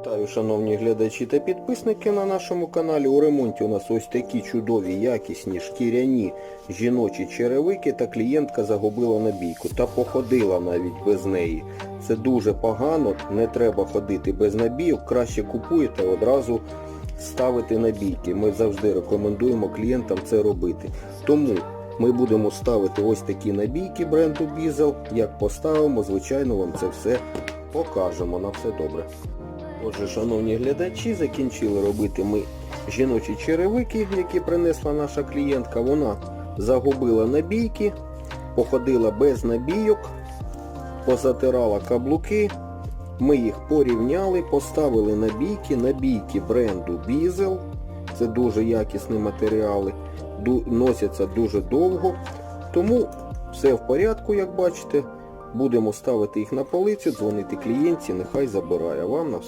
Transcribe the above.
Вітаю, шановні глядачі та підписники на нашому каналі. У ремонті у нас ось такі чудові, якісні, шкіряні жіночі черевики та клієнтка загубила набійку та походила навіть без неї. Це дуже погано, не треба ходити без набійок, краще купуєте одразу ставити набійки. Ми завжди рекомендуємо клієнтам це робити. Тому ми будемо ставити ось такі набійки бренду Bizel. Як поставимо, звичайно, вам це все покажемо. На все добре. Отже, шановні глядачі, закінчили робити ми жіночі черевики, які принесла наша клієнтка. Вона загубила набійки, походила без набійок, позатирала каблуки. Ми їх порівняли, поставили набійки, набійки бренду Bizel. Це дуже якісні матеріали, носяться дуже довго. Тому все в порядку, як бачите. Будемо ставити їх на полицю, дзвонити клієнтці, нехай забирає. Вам на все.